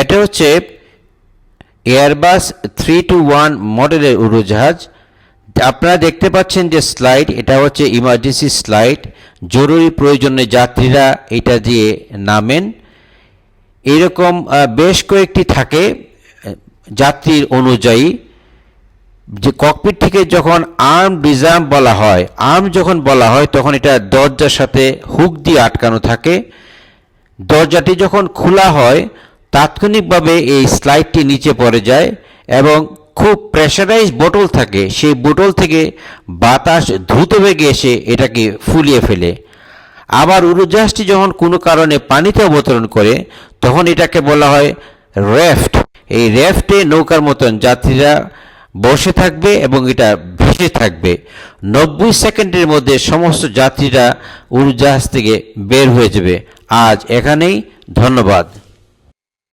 এটা হচ্ছে Airbus three two one মডেলের উড়োজাহাজ। আপনারা দেখতে পাচ্ছেন যে স্লাইড এটা হচ্ছে ইমার্জেন্সি স্লাইড জরুরি প্রয়োজনে যাত্রীরা এটা দিয়ে নামেন। এরকম বেশ কয়েকটি থাকে যাত্রীর অনুযায়ী। যে ককপিট থেকে যখন আর্ম ডিজার্ম বলা হয় আর্ম যখন বলা হয়, তখন এটা দরজার সাথে হুক দিয়ে আটকানো থাকে। দরজাটি যখন খোলা হয় তাৎক্ষণিকভাবে এই স্লাইডটি নিচে পড়ে যায় এবং খুব প্রেশারাইজ বোতল থাকে। সেই বোতল থেকে বাতাস দ্রুত বেগে এসে এটাকে ফুলিয়ে ফেলে। আবার উড়োজাহাজটি যখন কোনো কারণে পানিতে অবতরণ করে, তখন এটাকে বলা হয় রেফট। এই রেফটে নৌকার মতন যাত্রীরা বসে থাকবে এবং এটা ভেসে থাকবে। নব্বই সেকেন্ডের মধ্যে সমস্ত যাত্রীরা উড়োজাহাজ থেকে বের হয়ে যাবে। আজ এখানেই ধন্যবাদ।